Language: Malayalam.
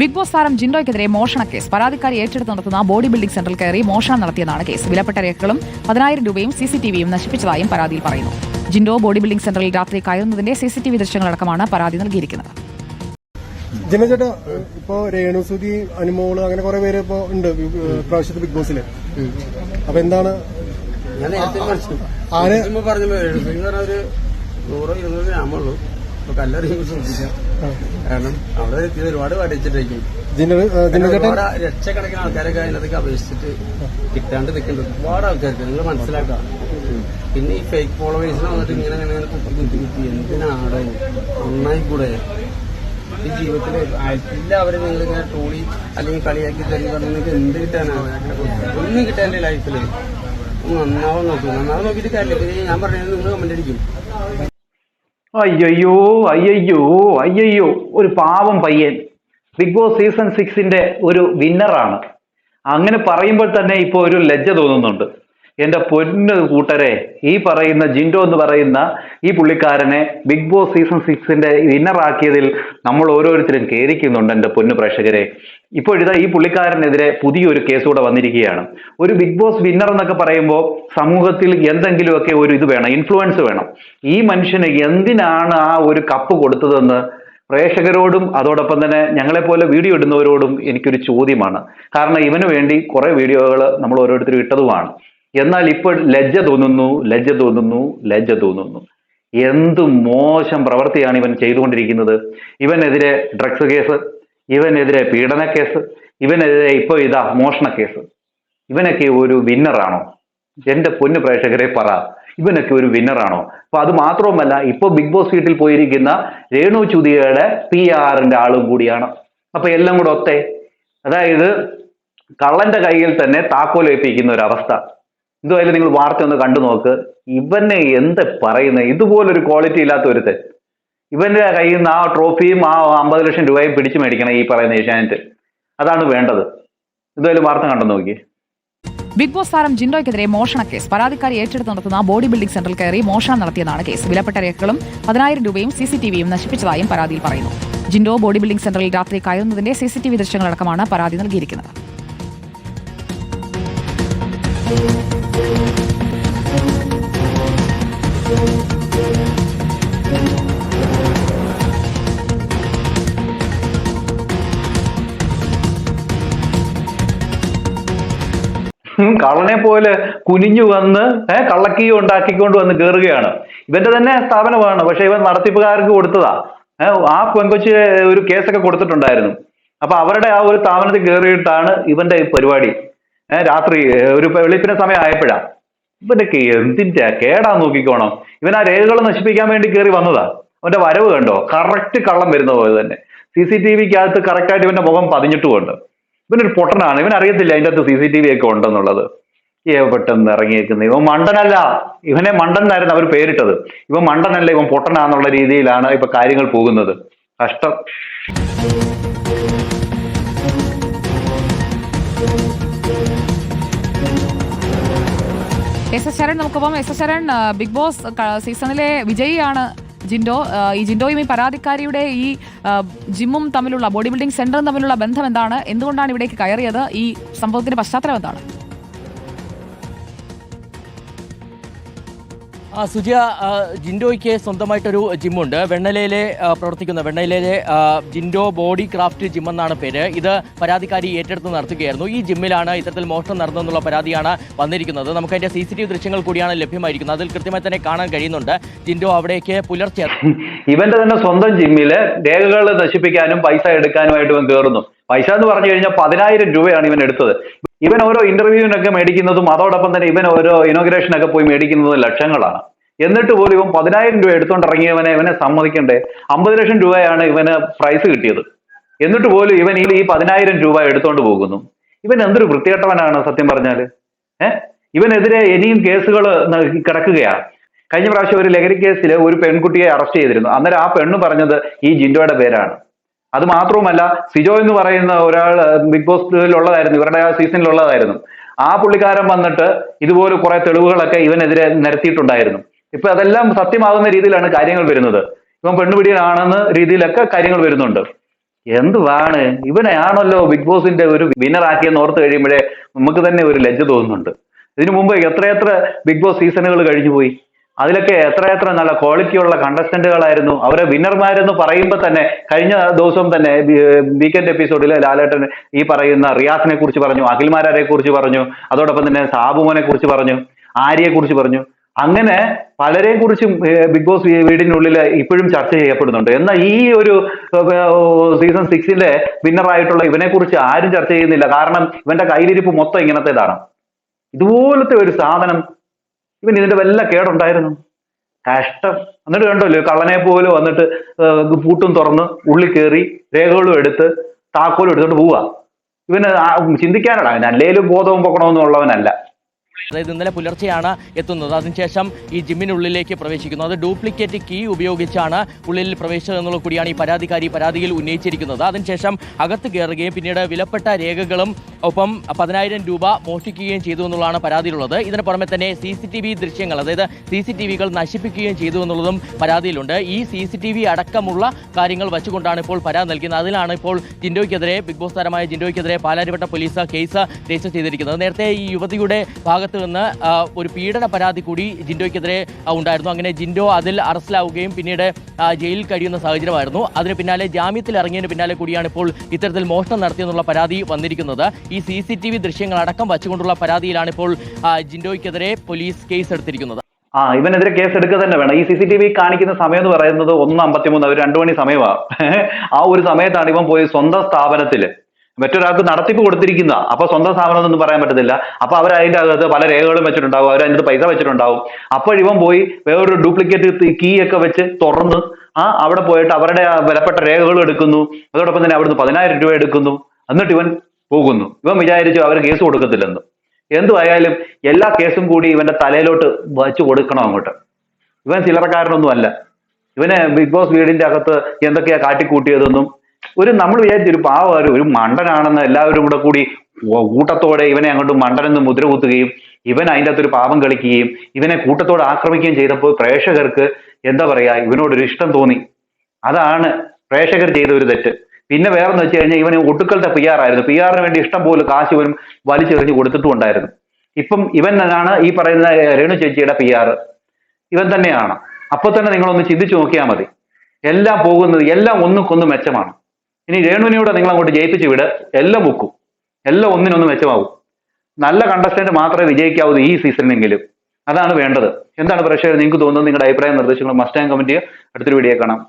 ബിഗ് ബോസ് താരം ജിൻഡോയ്ക്കെതിരെ മോഷണ കേസ്. പരാതിക്കാരി ഏറ്റെടുത്ത് നടത്തുന്ന ബോഡി ബിൽഡിംഗ് സെന്ററിൽ കയറി മോഷണം നടത്തിയതാണ് കേസ്. വിലപ്പെട്ട രേഖകളും പതിനായിരം രൂപയും സി സി ടി വിയും നശിപ്പിച്ചതായും പരാതിയിൽ പറയുന്നു. ജിൻഡോ ബോഡി ബിൽഡിംഗ് സെന്ററിൽ രാത്രി കയറുന്നതിന്റെ സി സി ടി വി ദൃശ്യങ്ങളടക്കമാണ് പരാതി നൽകിയിരിക്കുന്നത്. ചേട്ടാ ഇപ്പോ രേണുസുതി അനുമോൾ അങ്ങനെ കുറെ പേര് ഇപ്പോ ഉണ്ട് പ്രാവശ്യത്തെ ബിഗ് ബോസിൽ. അപ്പൊ എന്താണ്? ഞാൻ ആര്? പറഞ്ഞ ഒരു നൂറോ ഇരുന്നൂറ് ഗ്രാമുള്ളൂ അപ്പൊ കല്ലറിയുമ്പോൾ ശ്രദ്ധിക്കാം. കാരണം അവിടെ എത്തിയത് ഒരുപാട് ചേട്ടൻ? ഒരുപാട് ലക്ഷക്കണക്കിന് ആൾക്കാരൊക്കെ അതിനകത്തേക്ക് അപേക്ഷിച്ചിട്ട് കിട്ടാണ്ട് നിൽക്കുന്നുണ്ട്. ഒരുപാട് ആൾക്കാർക്ക് നിങ്ങൾ മനസ്സിലാക്കാം പിന്നെ ഈ ഫേക്ക് ഫോളോവേഴ്സിനെ വന്നിട്ട് ഇങ്ങനെ ഇങ്ങനെ കുത്തി കുത്തി കുത്തി എന്തിനാണ്? നന്നായി കൂടെ. ഈ ജീവിതത്തിൽ എല്ലാവരും നിങ്ങൾ ഇങ്ങനെ ട്രോളി അല്ലെങ്കിൽ കളിയാക്കി തരുന്ന നിങ്ങൾക്ക് എന്ത് കിട്ടാനാണ് ഒന്നും കിട്ടാന്റെ ലൈഫിൽ നന്നാവാൻ നോക്കും. നന്നാവാൻ നോക്കിയിട്ട് കാര്യമില്ല. പിന്നെ ഞാൻ പറഞ്ഞത് നിങ്ങൾ കമന്റ് അടിക്കും. അയ്യയ്യോ അയ്യോ അയ്യോ ഒരു പാവം പയ്യൻ. ബിഗ് ബോസ് സീസൺ സിക്സിന്റെ ഒരു വിന്നറാണ് അങ്ങനെ പറയുമ്പോൾ തന്നെ ഇപ്പോൾ ഒരു ലജ്ജ തോന്നുന്നുണ്ട്. എന്റെ പൊന്ന് കൂട്ടരെ ഈ പറയുന്ന ജിൻഡോ എന്ന് പറയുന്ന ഈ പുള്ളിക്കാരനെ ബിഗ് ബോസ് സീസൺ സിക്സിന്റെ വിന്നറാക്കിയതിൽ നമ്മൾ ഓരോരുത്തരും കേരിക്കുന്നുണ്ട് എന്റെ പൊന്നു പ്രേക്ഷകരെ. ഇപ്പോഴിതാ ഈ പുള്ളിക്കാരനെതിരെ പുതിയൊരു കേസ് കൂടെ വന്നിരിക്കുകയാണ്. ഒരു ബിഗ് ബോസ് വിന്നർ എന്നൊക്കെ പറയുമ്പോൾ സമൂഹത്തിൽ എന്തെങ്കിലുമൊക്കെ ഒരു ഇത് വേണം ഇൻഫ്ലുവൻസ് വേണം. ഈ മനുഷ്യന് എന്തിനാണ് ആ ഒരു കപ്പ് കൊടുത്തതെന്ന് പ്രേക്ഷകരോടും അതോടൊപ്പം തന്നെ ഞങ്ങളെപ്പോലെ വീഡിയോ ഇടുന്നവരോടും എനിക്കൊരു ചോദ്യമാണ്. കാരണം ഇവന് വേണ്ടി കുറേ വീഡിയോകൾ നമ്മൾ ഓരോരുത്തരും ഇട്ടതുമാണ്. എന്നാൽ ഇപ്പോൾ ലജ്ജ തോന്നുന്നു ലജ്ജ തോന്നുന്നു ലജ്ജ തോന്നുന്നു. എന്ത് മോശം പ്രവൃത്തിയാണ് ഇവൻ ചെയ്തുകൊണ്ടിരിക്കുന്നത്? ഇവനെതിരെ ഡ്രഗ്സ് കേസ് ഇവനെതിരെ പീഡന കേസ് ഇവനെതിരെ ഇപ്പോൾ ഇതാ മോഷണ കേസ് ഇവനൊക്കെ ഒരു വിന്നറാണോ എന്റെ പൊന്നു പ്രേക്ഷകരെ പറ. ഇവനൊക്കെ ഒരു വിന്നറാണോ അപ്പൊ അത് മാത്രവുമല്ല ഇപ്പൊ ബിഗ് ബോസ് വീട്ടിൽ പോയിരിക്കുന്ന രേണു ചുതിയുടെ പി ആറിന്റെ ആളും കൂടിയാണ്. അപ്പൊ എല്ലാം കൂടെ ഒത്തേ. അതായത് കള്ളന്റെ കയ്യിൽ തന്നെ താക്കോൽ ഏൽപ്പിക്കുന്ന ഒരു അവസ്ഥ ഇതുമായാലും നിങ്ങൾ വാർത്ത ഒന്ന് കണ്ടു നോക്ക്. ഇവനെ എന്ത് പറയുന്നത് ഇതുപോലൊരു ക്വാളിറ്റി ഇല്ലാത്ത ഒരുത്തൻ ഇവന്റെ കയ്യിൽ നിന്ന് ആ ട്രോഫിയും ആ അമ്പത് ലക്ഷം രൂപയും പിടിച്ചു മേടിക്കണം ഈ പറയുന്ന ഏഷ്യാനെറ്റ്. അതാണ് വേണ്ടത്. ഇതുമായാലും വാർത്ത കണ്ടു നോക്കി ബിഗ് ബോസ് താരം ജിൻഡോയ്ക്കെതിരെ മോഷണ കേസ്. പരാതിക്കാരി ഏറ്റെടുത്ത് നടത്തുന്ന ബോഡി ബിൽഡിംഗ് സെന്ററിൽ കയറി മോഷണം നടത്തിയതാണ് കേസ്. വിലപ്പെട്ട രേഖകളും പതിനായിരം രൂപയും സി സി നശിപ്പിച്ചതായും പരാതിയിൽ പറയുന്നു. ജിൻഡോ ബോഡി ബിൽഡിംഗ് സെന്ററിൽ രാത്രി കയറുന്നതിന്റെ സി സി ടി വി ദൃശ്യങ്ങളടക്കമാണ് പരാതി നൽകിയിരിക്കുന്നത്. കള്ളനെ പോലെ കുനിഞ്ഞു വന്ന് ഏഹ് കള്ളക്കീ ഉണ്ടാക്കിക്കൊണ്ട് വന്ന് കയറുകയാണ് ഇവന്റെ തന്നെ സ്ഥാപനമാണ് പക്ഷെ ഇവൻ നടത്തിപ്പുകാർക്ക് കൊടുത്തതാ. ആ പെങ്കൊച്ച് ഒരു കേസൊക്കെ കൊടുത്തിട്ടുണ്ടായിരുന്നു. അപ്പൊ അവരുടെ ആ ഒരു സ്ഥാപനത്തിൽ കയറിയിട്ടാണ് ഇവന്റെ ഈ പരിപാടി. രാത്രി ഒരു വെളുപ്പിന്റെ സമയം ആയപ്പോഴാ. ഇവന്റെ എന്തിന്റെ കേടാ നോക്കിക്കോണം. ഇവൻ ആ രേഖകൾ നശിപ്പിക്കാൻ വേണ്ടി കയറി വന്നതാ. അവന്റെ വരവ് കണ്ടോ? കറക്റ്റ് കള്ളം വരുന്ന പോലെ തന്നെ. സി സി ടി വിക്കകത്ത് കറക്റ്റായിട്ട് ഇവന്റെ മുഖം പതിഞ്ഞിട്ടുമുണ്ട്. ഇവനൊരു പൊട്ടനാണ്. ഇവൻ അറിയത്തില്ല അതിന്റെ അകത്ത് സി സി ടി വി ഒക്കെ ഉണ്ടെന്നുള്ളത്. ഏ പെട്ടെന്ന് ഇറങ്ങിയേക്കുന്നത്. ഇവൻ മണ്ടനല്ല. ഇവനെ മണ്ടൻ എന്നായിരുന്നു അവർ പേരിട്ടത്. ഇവൻ മണ്ടനല്ല ഇവൻ പൊട്ടനാന്നുള്ള രീതിയിലാണ് ഇപ്പൊ കാര്യങ്ങൾ പോകുന്നത്. കഷ്ടം. എസ് എസ് ശരൺ നമുക്കൊപ്പം S S Sharan Bigg Boss സീസണിലെ വിജയിയാണ് ജിൻഡോ ഈ ജിൻഡോയും ഈ പരാതിക്കാരിയുടെ ഈ ജിമ്മും തമ്മിലുള്ള ബോഡി ബിൽഡിംഗ് സെന്ററും തമ്മിലുള്ള ബന്ധം എന്താണ്? എന്തുകൊണ്ടാണ് ഇവിടേക്ക് കയറിയത്? ഈ സംഭവത്തിന്റെ പശ്ചാത്തലം എന്താണ്? സുജിയ ജിൻഡോയ്ക്ക് സ്വന്തമായിട്ടൊരു ജിമ്മുണ്ട്. വെണ്ണലയിലെ പ്രവർത്തിക്കുന്ന വെണ്ണലയിലെ ജിൻഡോ ബോഡി ക്രാഫ്റ്റ് ജിം എന്നാണ് പേര്. ഇത് പരാതിക്കാരി ഏറ്റെടുത്ത് നടത്തുകയായിരുന്നു. ഈ ജിമ്മിലാണ് ഇത്തരത്തിൽ മോഷണം നടന്നെന്നുള്ള പരാതിയാണ് വന്നിരിക്കുന്നത്. നമുക്ക് അതിന്റെ സി സി ടി വി ദൃശ്യങ്ങൾ കൂടിയാണ് ലഭ്യമായിരിക്കുന്നത്. അതിൽ കൃത്യമായി തന്നെ കാണാൻ കഴിയുന്നുണ്ട്. ജിൻഡോ അവിടേക്ക് പുലർച്ചെ ഇവന്റെ തന്നെ സ്വന്തം ജിമ്മിൽ രേഖകൾ നശിപ്പിക്കാനും പൈസ എടുക്കാനുമായിട്ട് കയറുന്നു പൈസ എന്ന് പറഞ്ഞു കഴിഞ്ഞാൽ പതിനായിരം രൂപയാണ് ഇവൻ എടുത്തത്. ഇവൻ ഓരോ ഇന്റർവ്യൂവിനൊക്കെ മേടിക്കുന്നതും അതോടൊപ്പം തന്നെ ഇവൻ ഓരോ ഇനോഗ്രേഷനൊക്കെ പോയി മേടിക്കുന്നതും ലക്ഷങ്ങളാണ്. എന്നിട്ട് പോലും ഇവൻ പതിനായിരം രൂപ എടുത്തുകൊണ്ട് ഇറങ്ങിയവനെ ഇവനെ സമ്മതിക്കണ്ടേ? അമ്പത് ലക്ഷം രൂപയാണ് ഇവന് പ്രൈസ് കിട്ടിയത്. എന്നിട്ട് പോലും ഇവൻ ഈ ഈ പതിനായിരം രൂപ എടുത്തോണ്ട് പോകുന്നു. ഇവൻ എന്തൊരു വൃത്തികെട്ടവനാണ് സത്യം പറഞ്ഞാൽ ഏഹ് ഇവനെതിരെ ഇനിയും കേസുകൾ കിടക്കുകയാ. കഴിഞ്ഞ പ്രാവശ്യം ഒരു ലഹരി കേസിൽ ഒരു പെൺകുട്ടിയെ അറസ്റ്റ് ചെയ്തിരുന്നു. അന്നേരം ആ പെണ്ണ് പറഞ്ഞത് ഈ ജിൻഡോയുടെ പേരാണ്. അത് മാത്രവുമല്ല സിജോ എന്ന് പറയുന്ന ഒരാൾ ബിഗ് ബോസിലുള്ളതായിരുന്നു ഇവരുടെ ആ സീസണിലുള്ളതായിരുന്നു ആ പുള്ളിക്കാരൻ വന്നിട്ട് ഇതുപോലെ കുറെ തെളിവുകളൊക്കെ ഇവനെതിരെ നിരത്തിയിട്ടുണ്ടായിരുന്നു. ഇപ്പൊ അതെല്ലാം സത്യമാകുന്ന രീതിയിലാണ് കാര്യങ്ങൾ വരുന്നത്. ഇവൻ പെണ്ണുപിടിയനാണെന്ന രീതിയിലൊക്കെ കാര്യങ്ങൾ വരുന്നുണ്ട്. എന്തുവാണ്? ഇവനെയാണല്ലോ ബിഗ് ബോസിന്റെ ഒരു വിന്നർ ആക്കിയെന്ന് ഓർത്ത് കഴിയുമ്പോഴേ നമുക്ക് തന്നെ ഒരു ലജ്ജ തോന്നുന്നുണ്ട്. ഇതിനു മുമ്പ് എത്രയെത്ര ബിഗ് ബോസ് സീസണുകൾ കഴിഞ്ഞു പോയി അതിലൊക്കെ എത്രയെത്ര നല്ല ക്വാളിറ്റിയുള്ള കണ്ടസ്റ്റന്റുകളായിരുന്നു അവരെ വിന്നർമാരെന്ന് പറയുമ്പോൾ തന്നെ കഴിഞ്ഞ ദിവസം തന്നെ വീക്കെൻഡ് എപ്പിസോഡിൽ ലാലേട്ടൻ ഈ പറയുന്ന റിയാസിനെ കുറിച്ച് പറഞ്ഞു അഖിൽമാരെ കുറിച്ച് പറഞ്ഞു അതോടൊപ്പം തന്നെ സാബുമോനെ കുറിച്ച് പറഞ്ഞു ആര്യയെ കുറിച്ച് പറഞ്ഞു. അങ്ങനെ പലരെയും കുറിച്ചും ബിഗ് ബോസ് വീടിനുള്ളിൽ ഇപ്പോഴും ചർച്ച ചെയ്യപ്പെടുന്നുണ്ട്. എന്നാൽ ഈ ഒരു സീസൺ സിക്സിന്റെ വിന്നറായിട്ടുള്ള ഇവനെ കുറിച്ച് ആരും ചർച്ച ചെയ്യുന്നില്ല. കാരണം ഇവന്റെ കയ്യിലിരിപ്പ് മൊത്തം ഇങ്ങനത്തേതാണ്. ഇതുപോലത്തെ ഒരു സാധനം ഇവൻ ഇതിന്റെ വല്ല കേടുണ്ടായിരുന്നു? കഷ്ടം. എന്നിട്ട് കണ്ടല്ലോ കള്ളനെ പോലെ വന്നിട്ട് പൂട്ടും തുറന്ന് ഉള്ളിൽ കയറി രേഖകളും എടുത്ത് താക്കോലും എടുത്തോണ്ട് പോവാ. ഇവന് ചിന്തിക്കാനടാ. അവൻ അല്ലേലും ബോധവും പൊക്കണമെന്നും ഉള്ളവനല്ല അതായത് ഇന്നലെ പുലർച്ചെയാണ് എത്തുന്നത്. അതിനുശേഷം ഈ ജിമ്മിനുള്ളിലേക്ക് പ്രവേശിക്കുന്നു. അത് ഡ്യൂപ്ലിക്കേറ്റ് കീ ഉപയോഗിച്ചാണ് ഉള്ളിൽ പ്രവേശിച്ചത് എന്നുള്ള കൂടിയാണ് ഈ പരാതിക്കാരി പരാതിയിൽ ഉന്നയിച്ചിരിക്കുന്നത്. അതിനുശേഷം അകത്ത് കയറുകയും പിന്നീട് വിലപ്പെട്ട രേഖകളും ഒപ്പം പതിനായിരം രൂപ മോഷ്ടിക്കുകയും ചെയ്തു എന്നുള്ളതാണ് പരാതിയിലുള്ളത്. ഇതിന് പുറമെ തന്നെ സി സി ടി വി ദൃശ്യങ്ങൾ അതായത് സി സി ടി വികൾ നശിപ്പിക്കുകയും ചെയ്തു എന്നുള്ളതും പരാതിയിലുണ്ട്. ഈ സി സി ടി വി അടക്കമുള്ള കാര്യങ്ങൾ വെച്ചുകൊണ്ടാണ് ഇപ്പോൾ പരാതി നൽകുന്നത് അതിലാണ് ഇപ്പോൾ ജിൻഡോയ്ക്കെതിരെ ബിഗ് ബോസ് താരമായ ജിൻഡോയ്ക്കെതിരെ പാലാരിവട്ട പോലീസ് കേസ് രജിസ്റ്റർ ചെയ്തിരിക്കുന്നത്. നേരത്തെ ഈ യുവതിയുടെ ഭാഗത്ത് നിന്ന് ഒരു പീഡന പരാതി കൂടി ജിൻഡോയ്ക്കെതിരെ ഉണ്ടായിരുന്നു. അങ്ങനെ ജിൻഡോ അതിൽ അറസ്റ്റിലാവുകയും പിന്നീട് ജയിലിൽ കഴിയുന്ന സാഹചര്യമായിരുന്നു. അതിന് പിന്നാലെ ജാമ്യത്തിൽ ഇറങ്ങിയതിന് പിന്നാലെ കൂടിയാണ് ഇപ്പോൾ ഇത്തരത്തിൽ മോഷണം നടത്തിയെന്നുള്ള പരാതി വന്നിരിക്കുന്നത്. ഈ സി സി ടി വി ദൃശ്യങ്ങൾ അടക്കം വച്ചുകൊണ്ടുള്ള പരാതിയിലാണ് ഇപ്പോൾ ജിൻഡോയ്ക്കെതിരെ പോലീസ് കേസ് എടുത്തിരിക്കുന്നത് ആ ഇവനെതിരെ കേസ് എടുക്കുക തന്നെ വേണം. ഈ സി സി ടി വി കാണിക്കുന്ന സമയം എന്ന് പറയുന്നത് ഒന്ന് അമ്പത്തിമൂന്ന് ഒരു രണ്ടു മണി സമയമാണ്. ആ ഒരു സമയത്താണ് ഇവൻ പോയി സ്വന്തം സ്ഥാപനത്തിൽ മറ്റൊരാൾക്ക് നടത്തിപ്പ് കൊടുത്തിരിക്കുന്ന അപ്പൊ സ്വന്തം സ്ഥാപനം എന്നൊന്നും പറയാൻ പറ്റത്തില്ല. അപ്പൊ അവർ അതിന്റെ അകത്ത് പല രേഖകളും വെച്ചിട്ടുണ്ടാവും അവർ അതിനകത്ത് പൈസ വെച്ചിട്ടുണ്ടാവും. അപ്പോൾ ഇവൻ പോയി വേറൊരു ഡ്യൂപ്ലിക്കേറ്റ് കീ ഒക്കെ വെച്ച് തുറന്ന് ആ അവിടെ പോയിട്ട് അവരുടെ വിലപ്പെട്ട രേഖകൾ എടുക്കുന്നു. അതോടൊപ്പം തന്നെ അവിടുന്ന് പതിനായിരം രൂപ എടുക്കുന്നു. എന്നിട്ട് ഇവൻ പോകുന്നു. ഇവൻ വിചാരിച്ചു അവർ കേസ് കൊടുക്കത്തില്ലെന്ന്. എന്തുമായാലും എല്ലാ കേസും കൂടി ഇവന്റെ തലയിലോട്ട് വച്ചു കൊടുക്കണം അങ്ങോട്ട്. ഇവൻ ചില്ലറക്കാരനൊന്നും അല്ല ഇവന് ബിഗ് ബോസ് വീടിന്റെ അകത്ത് എന്തൊക്കെയാ കാട്ടിക്കൂട്ടിയതെന്നും ഒരു നമ്മൾ വിചാരിച്ചു ഒരു പാവ ഒരു മണ്ടനാണെന്ന് എല്ലാവരും കൂടെ കൂടി കൂട്ടത്തോടെ ഇവനെ അങ്ങോട്ട് മണ്ടനെന്ന് മുദ്ര കുത്തുകയും ഇവൻ അതിന്റെ അകത്തൊരു പാപം കളിക്കുകയും ഇവനെ കൂട്ടത്തോടെ ആക്രമിക്കുകയും ചെയ്തപ്പോൾ പ്രേക്ഷകർക്ക് എന്താ പറയാ ഇവനോടൊരു ഇഷ്ടം തോന്നി. അതാണ് പ്രേക്ഷകർ ചെയ്ത ഒരു തെറ്റ്. പിന്നെ വേറെന്ന് വെച്ച് കഴിഞ്ഞാൽ ഇവന് ഒട്ടുക്കലത്തെ പി ആർ ആയിരുന്നു. പി ആറിന് വേണ്ടി ഇഷ്ടം പോലെ കാശ് ഇവനും വലിച്ചെറിഞ്ഞ് കൊടുത്തിട്ടും ഉണ്ടായിരുന്നു ഇപ്പം ഇവൻ ആണ് ഈ പറയുന്ന രേണു ചേച്ചിയുടെ പി ആർ ഇവൻ തന്നെയാണ്. അപ്പൊ തന്നെ നിങ്ങളൊന്ന് ചിന്തിച്ചു നോക്കിയാൽ മതി. എല്ലാം പോകുന്നത് എല്ലാം ഒന്നുക്കൊന്ന് മെച്ചമാണ്. ഇനി രേണുവിനൂടെ നിങ്ങൾ അങ്ങോട്ട് ജയിപ്പിച്ച് വിട്. എല്ലാം ബുക്കും എല്ലാം ഒന്നിനൊന്ന് മെച്ചമാകും നല്ല കണ്ടസ്റ്റന്റ് മാത്രമേ വിജയിക്കാവൂ ഈ സീസണിലെങ്കിലും അതാണ് വേണ്ടത്. എന്താണ് പ്രേക്ഷകർ നിങ്ങൾക്ക് തോന്നുന്നത്? നിങ്ങളുടെ അഭിപ്രായം നിർദ്ദേശങ്ങൾ മസ്റ്റ് ആൻഡ് കമന്റ് ചെയ്യുക. അടുത്തൊരു വീഡിയോ കാണാം.